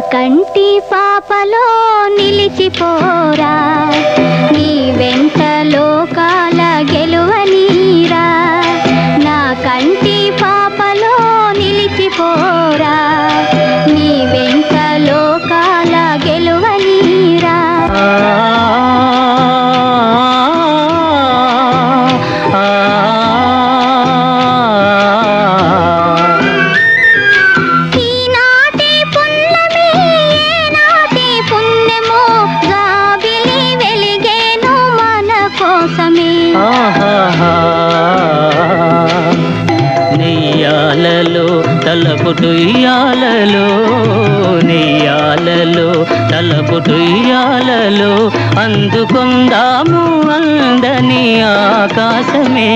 కంటి పాపలో నిలిచిపోరా. కోసమే. నెయ్యాలలో తలపుటు ఇయ్యాలలో నెయ్యాలలో తలపుటు ఇయ్యాలలో అందుకుందాము అందని ఆకాశమే